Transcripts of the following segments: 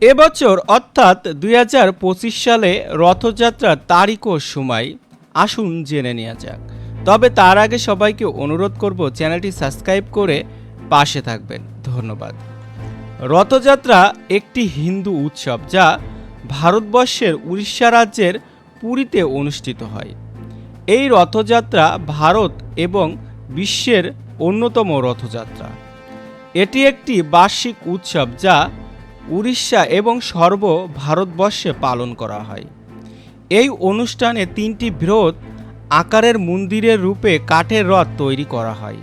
এবছর অর্থাৎ দুই হাজার পঁচিশ সালে রথযাত্রার তারিখ ও সময় আসুন জেনে নেওয়া যাক। তবে তার আগে সবাইকে অনুরোধ করব চ্যানেলটি সাবস্ক্রাইব করে পাশে থাকবেন। ধন্যবাদ। রথযাত্রা একটি হিন্দু উৎসব যা ভারতবর্ষের উড়িষ্যা রাজ্যের পুরীতে অনুষ্ঠিত হয়। এই রথযাত্রা ভারত এবং বিশ্বের অন্যতম রথযাত্রা। এটি একটি বার্ষিক উৎসব যা উড়িষ্যা এবং সর্ব ভারতবর্ষে পালন করা হয়। এই অনুষ্ঠানে তিনটি বৃহৎ আকারের মন্দিরের রূপে কাঠের রথ তৈরি করা হয়।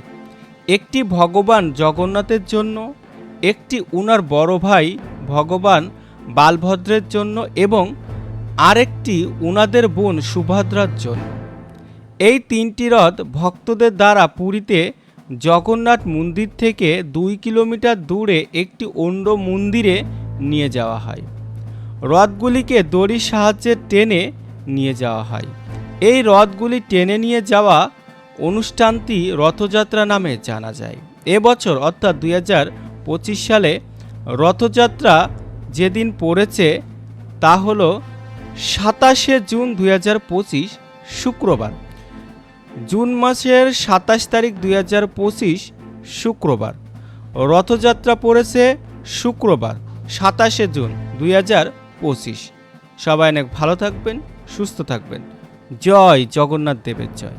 একটি ভগবান জগন্নাথের জন্য, একটি উনার বড় ভাই ভগবান বালভদ্রের জন্য এবং আরেকটি উনাদের বোন সুভদ্রার জন্য। এই তিনটি রথ ভক্তদের দ্বারা পুরীতে জগন্নাথ মন্দির থেকে দুই কিলোমিটার দূরে একটি অন্য মন্দিরে নিয়ে যাওয়া হয়। রথগুলিকে দড়ির সাহায্যে টেনে নিয়ে যাওয়া হয়। এই রথগুলি টেনে নিয়ে যাওয়া অনুষ্ঠানটি রথযাত্রা নামে জানা যায়। এবছর অর্থাৎ দুই পঁচিশ সালে রথযাত্রা যেদিন পড়েছে, তা হলো সাতাশে জুন দুই শুক্রবার। জুন মাসের সাতাশ তারিখ দুই হাজার পঁচিশ, শুক্রবার। রথযাত্রা পড়েছে শুক্রবার, সাতাশে জুন দুই হাজার পঁচিশ। সবাই অনেক ভালো থাকবেন, সুস্থ থাকবেন। জয় জগন্নাথ দেবের জয়।